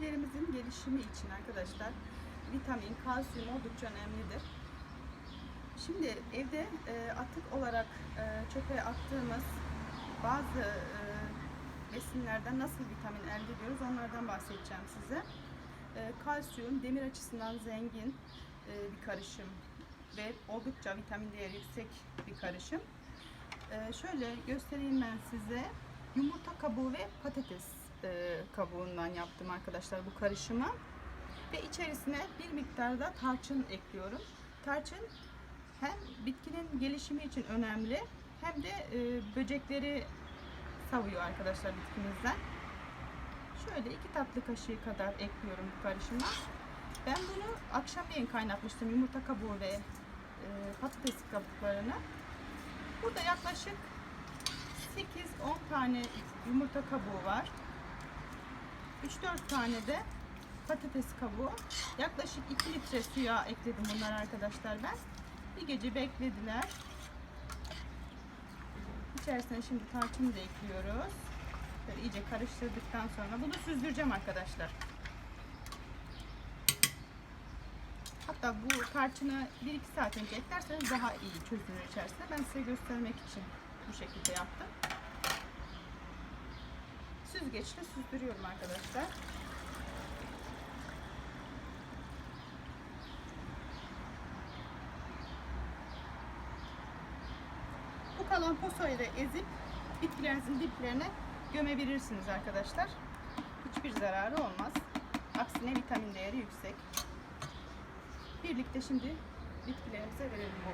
bitkilerimizin gelişimi için arkadaşlar vitamin, kalsiyum oldukça önemlidir. Şimdi evde e, atık olarak e, çöpe attığımız bazı e, besinlerden nasıl vitamin elde ediyoruz onlardan bahsedeceğim size. E, kalsiyum demir açısından zengin e, bir karışım ve oldukça vitamin değeri yüksek bir karışım. E, şöyle göstereyim ben size. Yumurta kabuğu ve patates e, kabuğundan yaptım arkadaşlar bu karışımı. Ve içerisine bir miktar da tarçın ekliyorum. Tarçın hem bitkinin gelişimi için önemli hem de e, böcekleri savuyor arkadaşlar bitkimizden. Şöyle iki tatlı kaşığı kadar ekliyorum bu karışıma. Ben bunu akşamleyin kaynatmıştım yumurta kabuğu ve e, patates kabuklarını. Burada yaklaşık 8-10 tane yumurta kabuğu var. 3-4 tane de patates kabuğu. Yaklaşık 2 litre suya ekledim bunları arkadaşlar ben. Bir gece beklediler. İçerisine şimdi tarçını da ekliyoruz. Böyle iyice karıştırdıktan sonra bunu süzdüreceğim arkadaşlar. Hatta bu tarçını 1-2 saat önce eklerseniz daha iyi çözünür içerisinde. Ben size göstermek için bu şekilde yaptım. Süzgeçle süzdürüyorum arkadaşlar. Bu kalan posoyu da ezip bitkilerinizin diplerine gömebilirsiniz arkadaşlar. Hiçbir zararı olmaz. Aksine vitamin değeri yüksek. Birlikte şimdi bitkilerimize verelim bu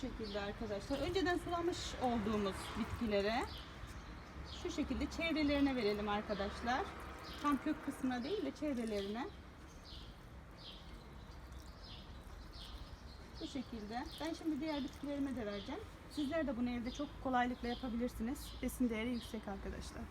Şekilde arkadaşlar. Önceden sulamış olduğumuz bitkilere şu şekilde çevrelerine verelim arkadaşlar. Tam kök kısmına değil de çevrelerine. Bu şekilde. Ben şimdi diğer bitkilerime de vereceğim. Sizler de bunu evde çok kolaylıkla yapabilirsiniz. Besin değeri yüksek arkadaşlar.